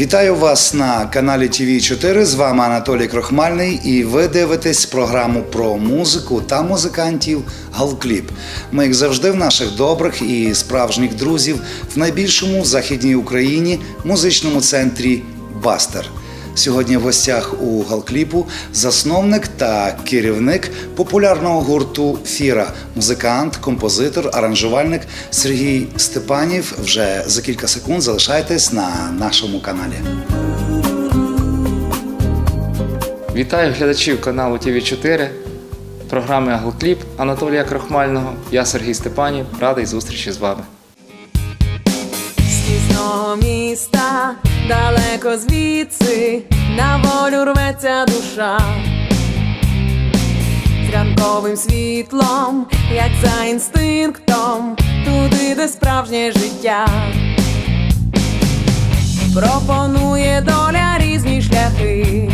Вітаю вас на каналі tv 4 З вами Анатолій Крохмальний, і ви дивитесь програму про музику та музикантів Галкліп. Ми, як завжди, в наших добрих і справжніх друзів в найбільшому в західній Україні музичному центрі Бастер. Сьогодні в гостях у Галкліпу засновник та керівник популярного гурту Фіра, музикант, композитор, аранжувальник Сергій Степанів. Вже за кілька секунд залишайтесь на нашому каналі. Вітаю глядачів каналу tv 4 програми Аглкліп Анатолія Крохмального. Я Сергій Степанів, радий зустрічі з вами. З тісного міста, далеко звідси, на волю рветься душа. З ранковим світлом, як за інстинктом, туди, де справжнє життя. Пропонує доля різні шляхи,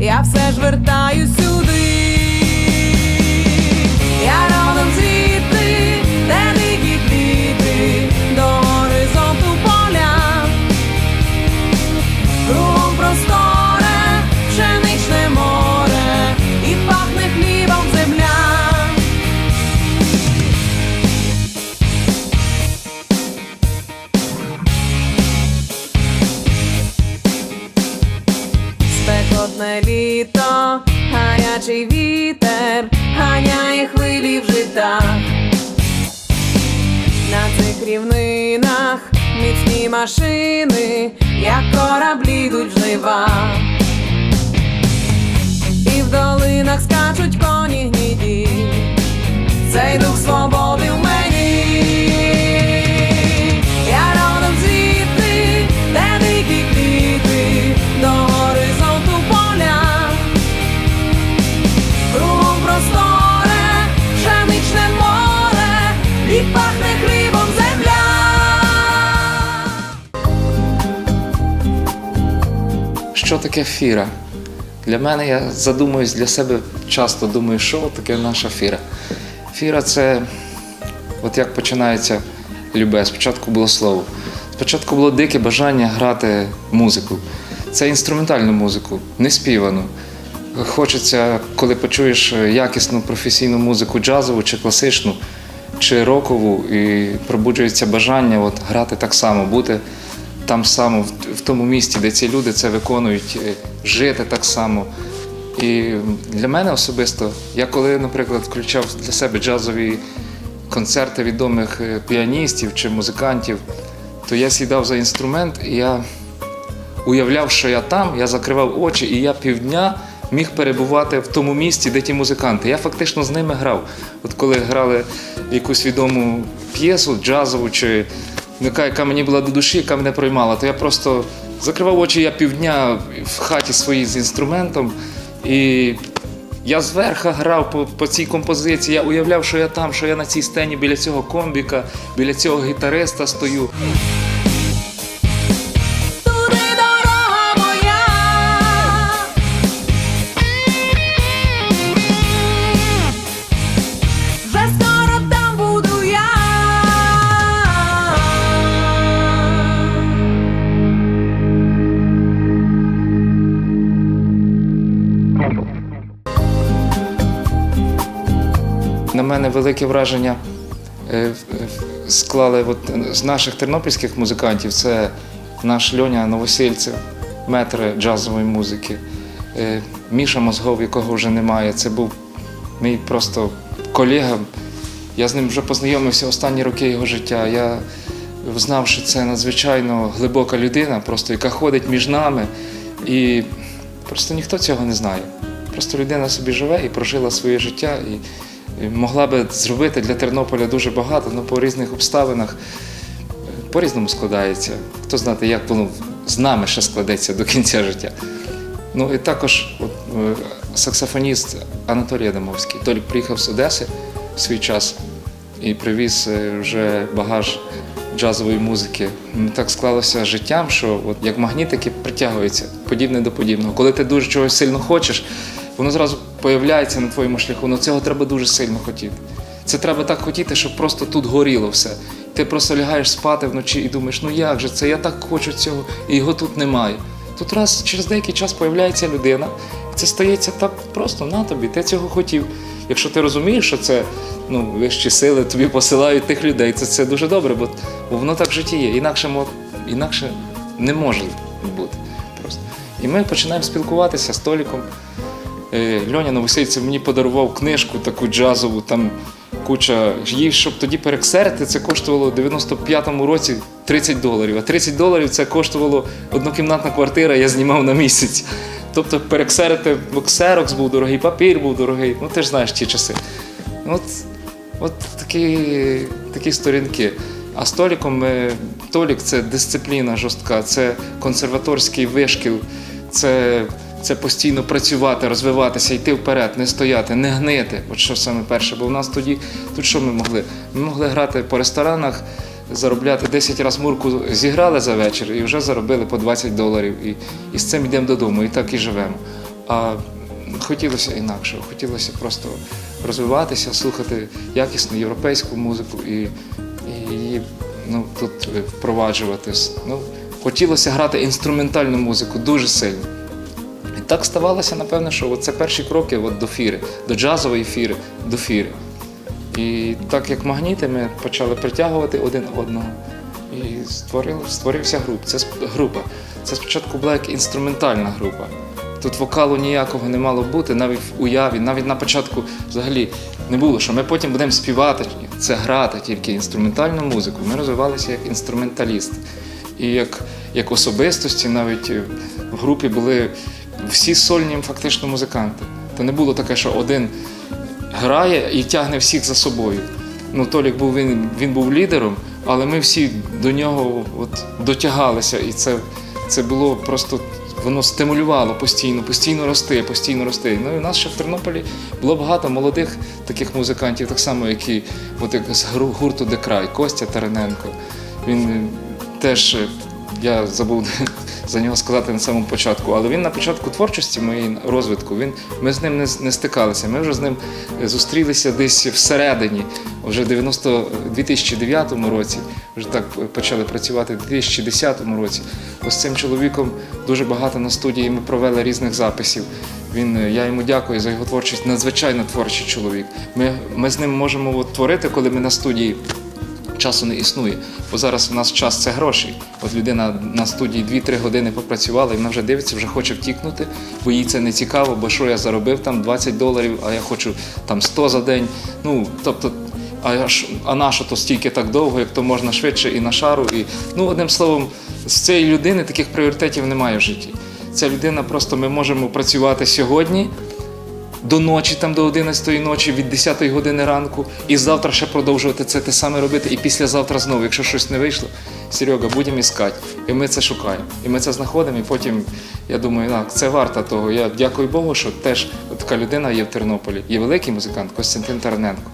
я все ж вертаюсь сюди. Машини, як кораблі йдуть в жнива. І в долинах скачуть коні гніді, цей дух свободи Що таке фіра? Для мене я задумуюсь для себе часто думаю, що таке наша фіра. Фіра це от як починається любе. Спочатку було слово. Спочатку було дике бажання грати музику. Це інструментальну музику, не співану. Хочеться, коли почуєш якісну професійну музику, джазову чи класичну, чи рокову, і пробуджується бажання от, грати так само, бути там само, в, тому місці, де ці люди це виконують, е, жити так само. І для мене особисто, я коли, наприклад, включав для себе джазові концерти відомих е, піаністів чи музикантів, то я сідав за інструмент і я уявляв, що я там, я закривав очі, і я півдня міг перебувати в тому місці, де ті музиканти. Я фактично з ними грав. От коли грали якусь відому п'єсу джазову чи яка, мені була до душі, яка мене проймала, то я просто закривав очі, я півдня в хаті своїй з інструментом. І я зверха грав по, по цій композиції. Я уявляв, що я там, що я на цій сцені біля цього комбіка, біля цього гітариста стою. Мене велике враження е, склали от з наших тернопільських музикантів. Це наш Льоня Новосельцев, метр джазової музики. Е, Міша Мозгов, якого вже немає. Це був мій просто колега. Я з ним вже познайомився останні роки його життя. Я знав, що це надзвичайно глибока людина, просто яка ходить між нами. І просто ніхто цього не знає. Просто людина собі живе і прожила своє життя. І могла би зробити для Тернополя дуже багато, але по різних обставинах по-різному складається. Хто знає, як воно з нами ще складеться до кінця життя. Ну і також от, е, саксофоніст Анатолій Адамовський. Толік приїхав з Одеси в свій час і привіз е, вже багаж джазової музики. Так склалося життям, що от як магнітики притягуються подібне до подібного. Коли ти дуже чогось сильно хочеш, воно зразу появляється на твоєму шляху. Ну цього треба дуже сильно хотіти. Це треба так хотіти, щоб просто тут горіло все. ти просто лягаєш спати вночі і думаєш, ну як же це, я так хочу цього, і його тут немає. Тут раз через деякий час появляється людина, це стається так просто на тобі, ти цього хотів. Якщо ти розумієш, що це ну, вищі сили тобі посилають тих людей, це, це дуже добре, бо, бо воно так в житті є. Інакше, інакше не може бути. Просто. І ми починаємо спілкуватися з Толіком. Е, Льоня Новосильцев мені подарував книжку таку джазову, там куча. Її, щоб тоді перексерити, це коштувало в 95-му році 30 доларів. А 30 доларів це коштувало однокімнатна квартира, я знімав на місяць. Тобто перексерити ксерокс був дорогий, папір був дорогий. Ну ти ж знаєш ті часи. От, от такі, такі сторінки. А з Толіком ми, Толік це дисципліна жорстка, це консерваторський вишкіл, це, це постійно працювати, розвиватися, йти вперед, не стояти, не гнити. От що саме перше. Бо в нас тоді, тут що ми могли? Ми могли грати по ресторанах, заробляти 10 разів мурку зіграли за вечір і вже заробили по 20 доларів. І, і з цим йдемо додому, і так і живемо. А хотілося інакше, хотілося просто розвиватися, слухати якісну європейську музику і, і її ну, тут впроваджувати. Ну, хотілося грати інструментальну музику дуже сильно. Так ставалося, напевно, що це перші кроки от до фіри, до джазової фіри, до фіри. І так як магніти, ми почали притягувати один одного. І створили, створився груп. Це група. Це спочатку була як інструментальна група. Тут вокалу ніякого не мало бути, навіть в уяві, навіть на початку взагалі не було, що ми потім будемо співати. Це грати тільки інструментальну музику. Ми розвивалися як інструменталісти. І як, як особистості навіть в групі були всі сольні фактично музиканти. То не було таке, що один грає і тягне всіх за собою. Ну, Толік був він, він був лідером, але ми всі до нього от, дотягалися, і це, це було просто воно стимулювало постійно, постійно рости, постійно рости. Ну і у нас ще в Тернополі було багато молодих таких музикантів, так само, як і от, як з гурту Декрай, Костя Тарененко. Він е, теж е, я забув за нього сказати на самому початку, але він на початку творчості моєї розвитку, він, ми з ним не, не стикалися. Ми вже з ним е, зустрілися десь всередині, вже в 90, 2009 році, вже так почали працювати в 2010 році. Ось з цим чоловіком дуже багато на студії ми провели різних записів. Він, е, я йому дякую за його творчість, надзвичайно творчий чоловік. Ми, ми з ним можемо от творити, коли ми на студії часу не існує. Бо зараз у нас час це гроші. От людина на студії 2-3 години попрацювала, і вона вже дивиться, вже хоче втікнути, бо їй це не цікаво, бо що я заробив там 20 доларів, а я хочу там 100 за день. Ну, тобто, а, а на що то стільки так довго, як то можна швидше і на шару. І, ну, одним словом, з цієї людини таких пріоритетів немає в житті. Ця людина просто ми можемо працювати сьогодні до ночі, там до 11 ночі, від 10 години ранку, і завтра ще продовжувати це те саме робити, і післязавтра знову, якщо щось не вийшло, Серега, будемо іскати. І ми це шукаємо. І ми це знаходимо, і потім я думаю, так, це варто того. Я дякую Богу, що теж така людина є в Тернополі. Є великий музикант Костянтин Тараненко.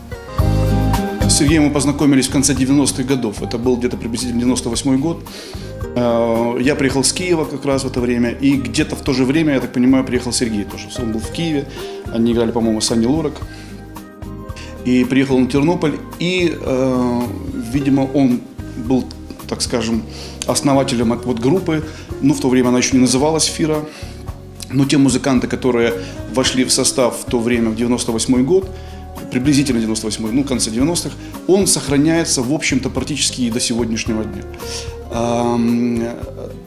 С Сергеем мы познакомились в конце 90-х годов. Это был где-то приблизительно 98 год. Э, Я приехал с Киева как раз в это время. И где-то в то же время, я так понимаю, приехал Сергей тоже. Он был в Киеве. Они играли, по-моему, с Анни Лорак. И приехал он в Тернополь. И, э, видимо, он был, так скажем, основателем от- вот группы. Ну, в то время она еще не называлась «Фира». Но те музыканты, которые вошли в состав в то время, в 98 год, приблизительно 98 ну, конце 90-х, он сохраняется, в общем-то, практически и до сегодняшнего дня.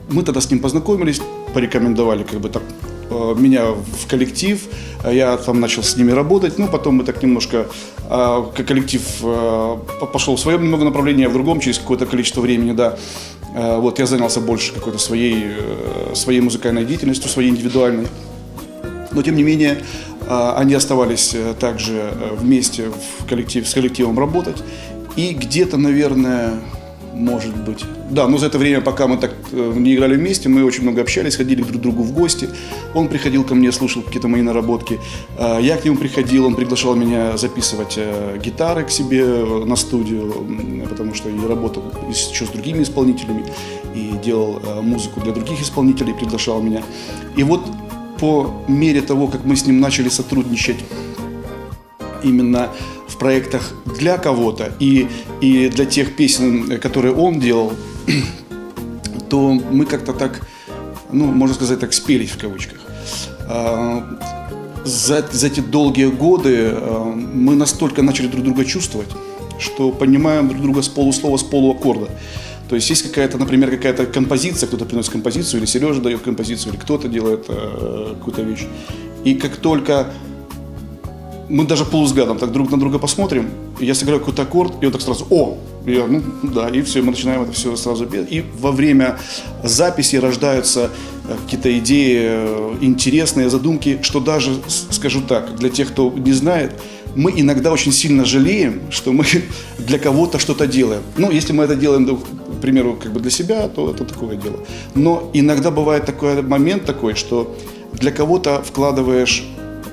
Мы тогда с ним познакомились, порекомендовали как бы так э, меня в коллектив, а я там начал с ними работать, ну, потом мы так немножко, как коллектив э, по- пошел в своем немного направлении, а в другом через какое-то количество времени, да, Э, вот я занялся больше какой-то своей, своей музыкальной деятельностью, своей индивидуальной. Но тем не менее, они оставались э, также э, вместе в коллектив, с коллективом работать. И где-то, наверное, может быть. Да, но за это время, пока мы так э, не играли вместе, мы очень много общались, ходили друг к другу в гости. Он приходил ко мне, слушал какие-то мои наработки. А, Я к нему приходил, он приглашал меня записывать гитары к себе на студию, потому что я работал еще с другими исполнителями и делал музыку для других исполнителей, приглашал меня. И вот по мере того, как мы с ним начали сотрудничать именно в проектах для кого-то и, и для тех песен, которые он делал, то мы как-то так, ну, можно сказать так, спелись в кавычках. А, За, за эти долгие годы а, мы настолько начали друг друга чувствовать, что понимаем друг друга с полуслова, с полуаккорда. То есть есть какая-то, например, какая-то композиция, кто-то приносит композицию, или Сережа дает композицию, или кто-то делает э, какую-то вещь. И как только мы даже полузгадом так друг на друга посмотрим, я сыграю какой-то аккорд, и он так сразу, о, я, ну да, и все, мы начинаем это все сразу. петь. И во время записи рождаются э, какие-то идеи, э, интересные задумки, что даже, скажу так, для тех, кто не знает, мы иногда очень сильно жалеем, что мы для кого-то что-то делаем. Ну, если мы это делаем, примеру, как бы для себя, то это такое дело. Но иногда бывает такой момент такой, что для кого-то вкладываешь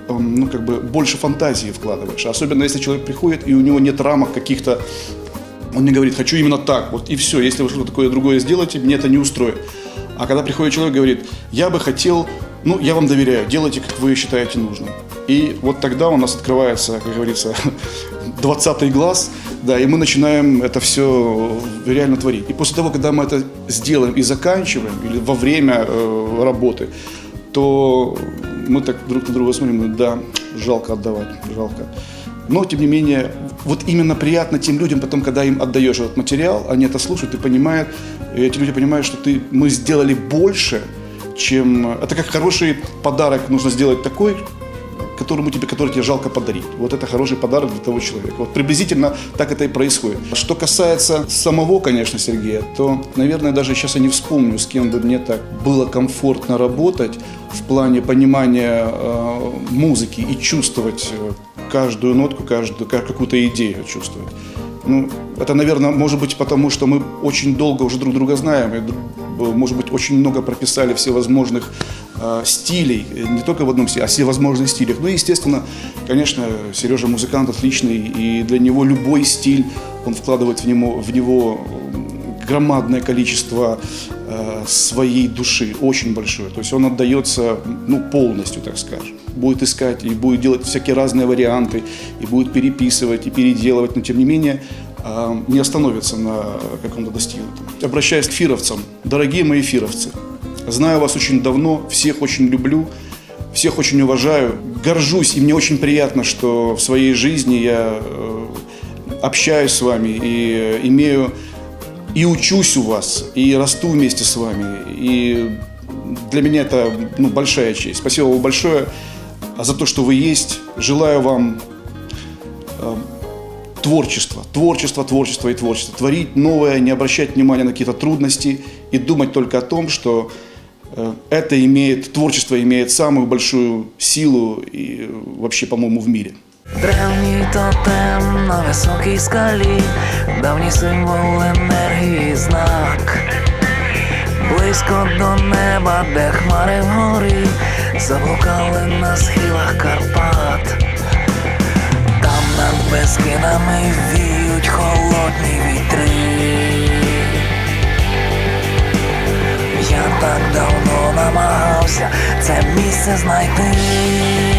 эм, ну, как бы больше фантазии вкладываешь. Особенно если человек приходит, и у него нет рамок каких-то, он мне говорит, хочу именно так, вот и все, если вы что-то такое другое сделаете, мне это не устроит. А когда приходит человек и говорит, я бы хотел, ну, я вам доверяю, делайте, как вы считаете нужным. И вот тогда у нас открывается, как говорится, 20 глаз, да, и мы начинаем это все реально творить. И после того, когда мы это сделаем и заканчиваем, или во время э, работы, то мы так друг на друга смотрим, да, жалко отдавать, жалко. Но, тем не менее, вот именно приятно тем людям, потом, когда им отдаешь этот материал, они это слушают и понимают, и эти люди понимают, что ты, мы сделали больше, чем... Это как хороший подарок нужно сделать такой, которому тебе, который тебе жалко подарить. Вот это хороший подарок для того человека. Вот приблизительно так это и происходит. Что касается самого, конечно, Сергея, то, наверное, даже сейчас я не вспомню, с кем бы мне так было комфортно работать в плане понимания э, музыки и чувствовать э, каждую нотку, каждую, ка- какую-то идею чувствовать. Ну, это, наверное, может быть потому, что мы очень долго уже друг друга знаем, и, может быть, очень много прописали всевозможных э, стилей, э, не только в одном стиле, а всевозможных стилях. Ну и, естественно, конечно, Сережа музыкант отличный, и для него любой стиль, он вкладывает в него, в него громадное количество э, своей души, очень большое. То есть он отдается ну, полностью, так скажем. Будет искать и будет делать всякие разные варианты, и будет переписывать, и переделывать, но тем не менее э, не остановится на каком-то достигнутом. Обращаясь к фировцам, дорогие мои фировцы, знаю вас очень давно, всех очень люблю, всех очень уважаю, горжусь, и мне очень приятно, что в своей жизни я э, общаюсь с вами и э, имею и учусь у вас, и расту вместе с вами. И для меня это ну, большая честь. Спасибо вам большое за то, что вы есть. Желаю вам э, творчества, творчества, творчества и творчества. Творить новое, не обращать внимания на какие-то трудности и думать только о том, что э, это имеет, творчество имеет самую большую силу и э, вообще, по-моему, в мире. Древній тотем на високій скалі, давній символ енергії знак. Близько до неба, де хмари вгорі, заблукали на схилах Карпат. Там над безкинами віють холодні вітри. Я так давно намагався це місце знайти.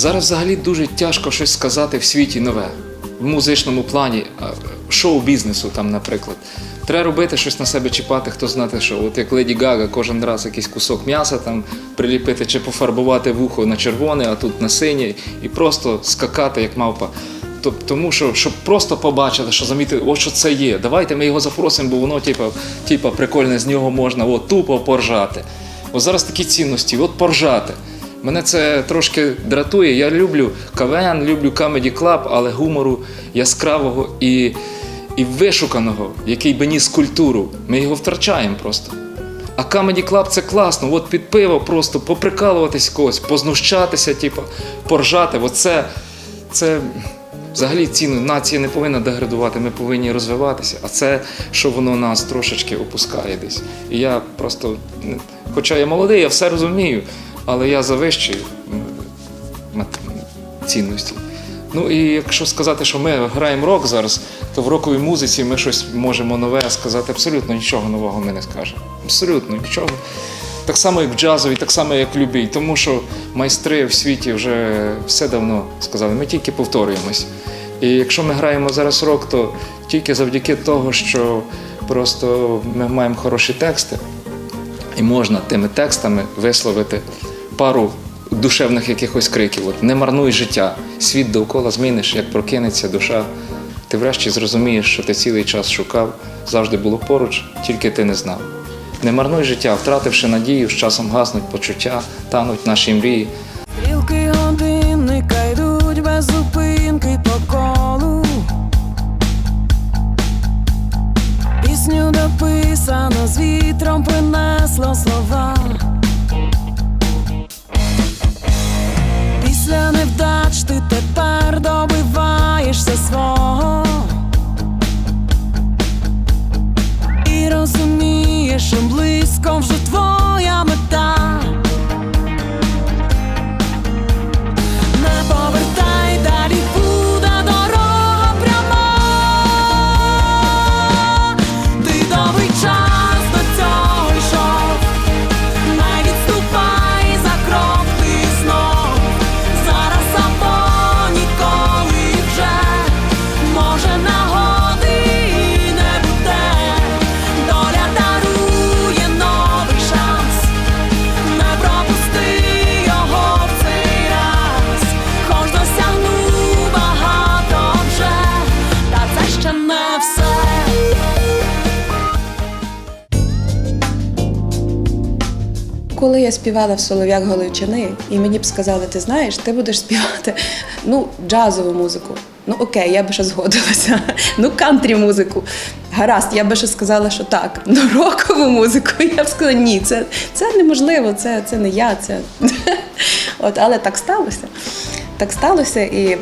Зараз взагалі дуже тяжко щось сказати в світі нове, в музичному плані, шоу-бізнесу, там, наприклад. Треба робити щось на себе чіпати, хто знати що. От як Леді Гага, кожен раз якийсь кусок м'яса там приліпити чи пофарбувати вухо на червоне, а тут на синє, і просто скакати, як мавпа. Тому що щоб просто побачили, що замітили, о, що це є. Давайте ми його запросимо, бо воно, типа, типа, прикольне, з нього можна от, тупо поржати. От зараз такі цінності, от поржати. Мене це трошки дратує. Я люблю КВН, люблю Comedy Club, але гумору яскравого і, і вишуканого, який би ніс культуру. Ми його втрачаємо просто. А Comedy Club це класно, от під пиво просто поприкалуватись когось, познущатися, типу, поржати. Оце, це взагалі ціну нація не повинна деградувати, ми повинні розвиватися. А це, що воно нас трошечки опускає десь. І я просто, хоча я молодий, я все розумію, але я завищую цінності. Ну і якщо сказати, що ми граємо рок зараз, то в роковій музиці ми щось можемо нове сказати. Абсолютно нічого нового ми не скажемо. Абсолютно нічого. Так само, як в джазовій, так само, як в любій. Тому що майстри в світі вже все давно сказали, ми тільки повторюємось. І якщо ми граємо зараз рок, то тільки завдяки того, що просто ми маємо хороші тексти, і можна тими текстами висловити пару душевних якихось криків. От, не марнуй життя, світ довкола зміниш, як прокинеться душа. Ти врешті зрозумієш, що ти цілий час шукав, завжди було поруч, тільки ти не знав. Не марнуй життя, втративши надію, з часом гаснуть почуття, тануть наші мрії. afkomstig Коли я співала в Солов'як Галичини, і мені б сказали, ти знаєш, ти будеш співати ну, джазову музику. Ну окей, я би ще згодилася. Ну, кантрі музику. Гаразд, я би ще сказала, що так. Ну, рокову музику. Я б сказала, ні, це, це неможливо, це, це не я. Це... От, але так сталося. Так сталося. І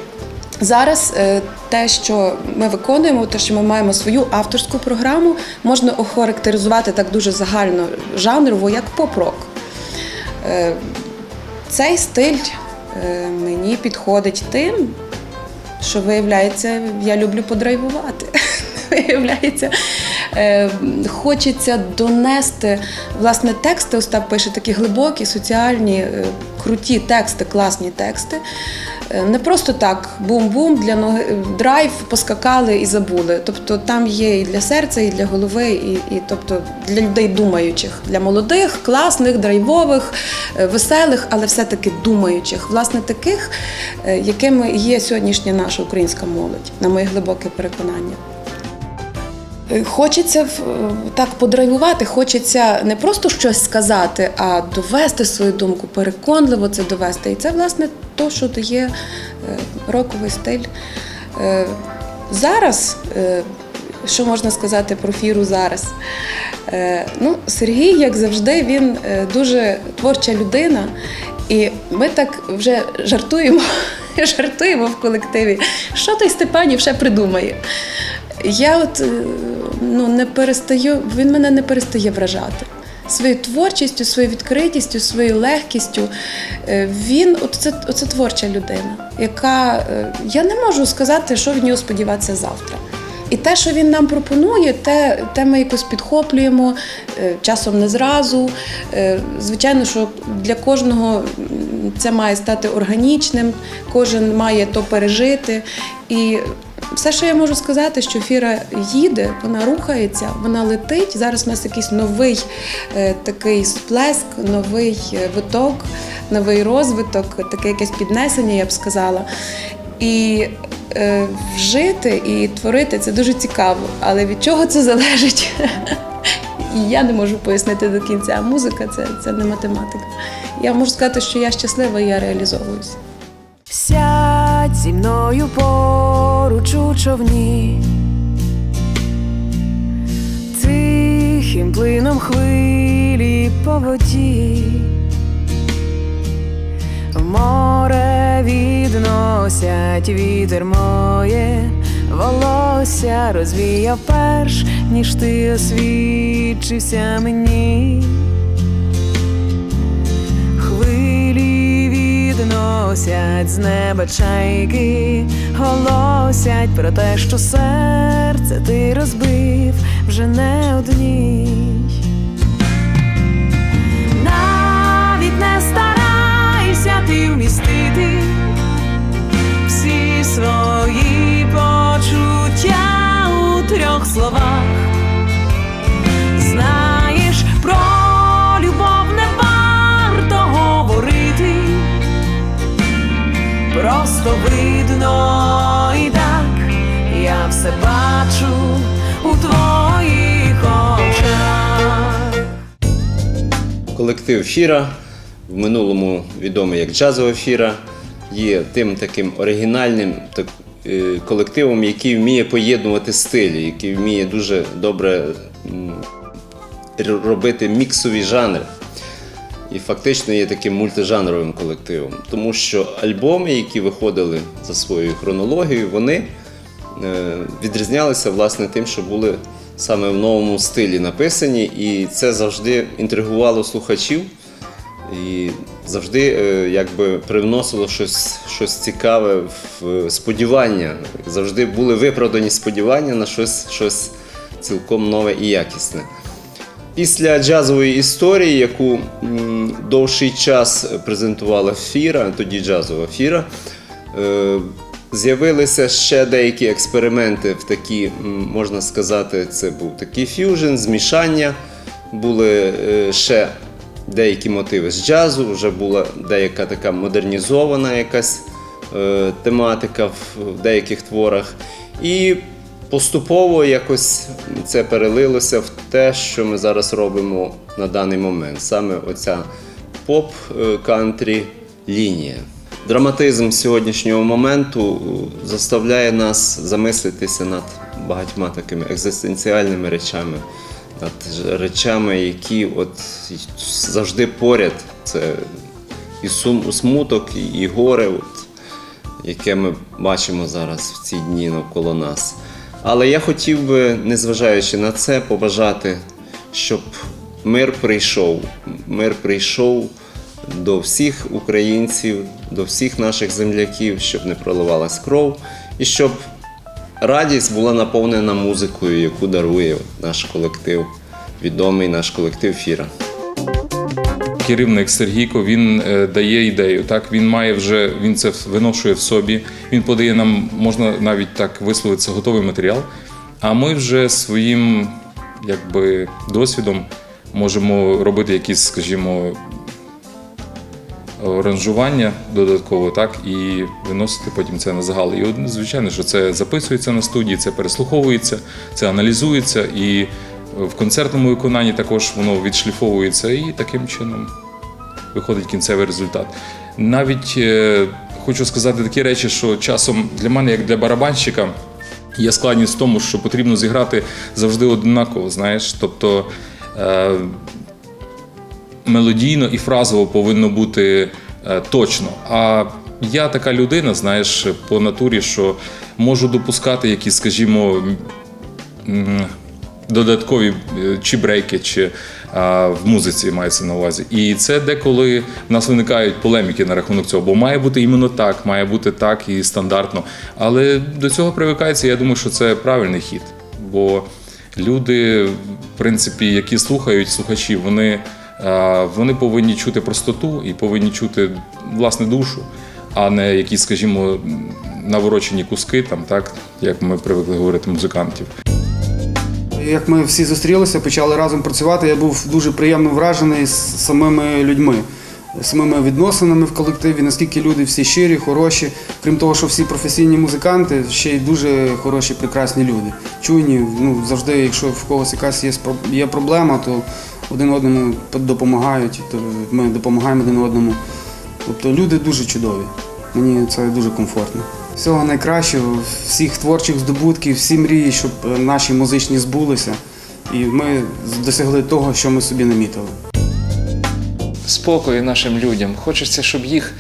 зараз е, те, що ми виконуємо, те, що ми маємо свою авторську програму, можна охарактеризувати так дуже загально жанрово, як поп-рок. Е, Цей стиль е, мені підходить тим, що виявляється, я люблю подрайвувати. Виявляється, е, хочеться донести власне тексти. Остап пише такі глибокі, соціальні, е, круті тексти, класні тексти. Е, Не просто так бум-бум для ноги драйв поскакали і забули. Тобто там є і для серця, і для голови, і, і тобто для людей думаючих, для молодих, класних, драйвових, веселих, але все-таки думаючих. Власне, таких, якими є сьогоднішня наша українська молодь, на моє глибоке переконання. Хочеться так подрайвувати, хочеться не просто щось сказати, а довести свою думку, переконливо це довести. І це, власне, то, що дає е, роковий стиль. Е, Зараз, е, що можна сказати про фіру зараз? Ну, Сергій, як завжди, він дуже творча людина, і ми так вже жартуємо, жартуємо в колективі. Що той Степанів ще придумає? Я от е, ну, не перестаю, він мене не перестає вражати. Своєю творчістю, своєю відкритістю, своєю легкістю. Е, Він от це, оце творча людина, яка е, я не можу сказати, що від нього сподіватися завтра. І те, що він нам пропонує, те, те ми якось підхоплюємо, часом не зразу. Звичайно, що для кожного це має стати органічним, кожен має то пережити. І все, що я можу сказати, що фіра їде, вона рухається, вона летить. Зараз у нас якийсь новий е, такий сплеск, новий е, виток, новий розвиток, таке якесь піднесення, я б сказала. І е, вжити і творити це дуже цікаво. Але від чого це залежить? Я не можу пояснити до кінця. Музика це, це не математика. Я можу сказати, що я щаслива і я реалізовуюся. Сядь зі мною поруч у човні, тихим плином хвилі по воді, в море відносять вітер моє, волосся розвіяв перш, ніж ти освічився мені. Відносять з неба чайки, голосять про те, що серце ти розбив вже не одній. Навіть не старайся ти вмістити всі свої почуття у трьох словах. Видно і так я все бачу у твоїх очах. Колектив Фіра, в минулому відомий як джазова фіра, є тим таким оригінальним так, е, колективом, який вміє поєднувати стилі, який вміє дуже добре робити міксові жанри. І фактично є таким мультижанровим колективом, тому що альбоми, які виходили за своєю хронологією, вони е, відрізнялися власне тим, що були саме в новому стилі написані, і це завжди інтригувало слухачів і завжди е, якби привносило щось, щось цікаве в е, сподівання. Завжди були виправдані сподівання на щось, щось цілком нове і якісне. Після джазової історії, яку довший час презентувала Фіра, тоді джазова Фіра, е, з'явилися ще деякі експерименти в такі, можна сказати, це був такий ф'южн, змішання. Були е, ще деякі мотиви з джазу, вже була деяка така модернізована якась е, тематика в деяких творах. І поступово якось це перелилося в те, що ми зараз робимо на даний момент. Саме оця поп-кантрі лінія. Драматизм сьогоднішнього моменту е, заставляє нас замислитися над багатьма такими екзистенціальними речами, над речами, які от завжди поряд. Це і сум, смуток, і, і горе, от, яке ми бачимо зараз в ці дні навколо нас. Але я хотів би, незважаючи на це, побажати, щоб мир прийшов. Мир прийшов до всіх українців, до всіх наших земляків, щоб не проливалась кров, і щоб радість була наповнена музикою, яку дарує наш колектив, відомий наш колектив Фіра. Керівник Сергійко він е, дає ідею. Так він має вже він це виношує в собі. Він подає нам, можна навіть так висловитися, готовий матеріал. А ми вже своїм якби досвідом можемо робити якісь, скажімо, аранжування додатково, так і виносити потім це на загал. І звичайно, що це записується на студії, це переслуховується, це аналізується, і в концертному виконанні також воно відшліфовується, і таким чином виходить кінцевий результат. Навіть е, хочу сказати такі речі, що часом для мене, як для барабанщика, є складність в тому, що потрібно зіграти завжди однаково, знаєш. Тобто е, мелодійно і фразово повинно бути е, точно. А я така людина, знаєш, по натурі, що можу допускати якісь, скажімо, додаткові е, чи брейки, чи а, в музиці мається на увазі. І це деколи в нас виникають полеміки на рахунок цього, бо має бути іменно так, має бути так і стандартно. Але до цього привикається, я думаю, що це правильний хід. Бо люди, в принципі, які слухають слухачі, вони, вони повинні чути простоту і повинні чути власне душу, а не якісь, скажімо, наворочені куски, там, так, як ми привикли говорити музикантів. Як ми всі зустрілися, почали разом працювати, я був дуже приємно вражений з самими людьми, самими відносинами в колективі, наскільки люди всі щирі, хороші. Крім того, що всі професійні музиканти, ще й дуже хороші, прекрасні люди. Чуйні, ну завжди, якщо в когось якась є, є проблема, то один одному допомагають, то ми допомагаємо один одному. Тобто люди дуже чудові. Мені це дуже комфортно. Всього найкращого, всіх творчих здобутків, всі мрії, щоб е, наші музичні збулися. І ми досягли того, що ми собі намітили. спокою нашим людям. Хочеться, щоб їх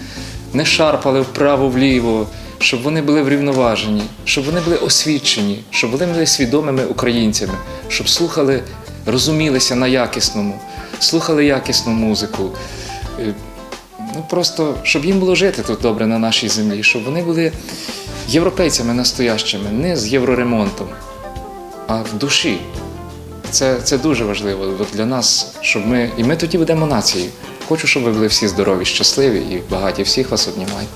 не шарпали вправо-вліво, щоб вони були врівноважені, щоб вони були освічені, щоб вони були свідомими українцями, щоб слухали, розумілися на якісному, слухали якісну музику. Ну просто щоб їм було жити тут добре на нашій землі, щоб вони були європейцями настоящими, не з євроремонтом, а в душі. Це, це дуже важливо для нас, щоб ми. І ми тоді будемо нацією. Хочу, щоб ви були всі здорові, щасливі і багаті. Всіх вас обнімаю.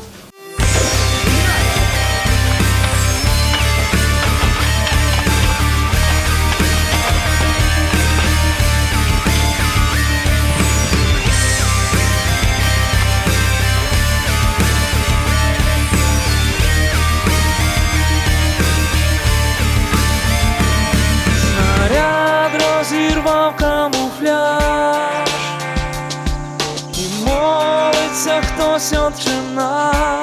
Молиться хтось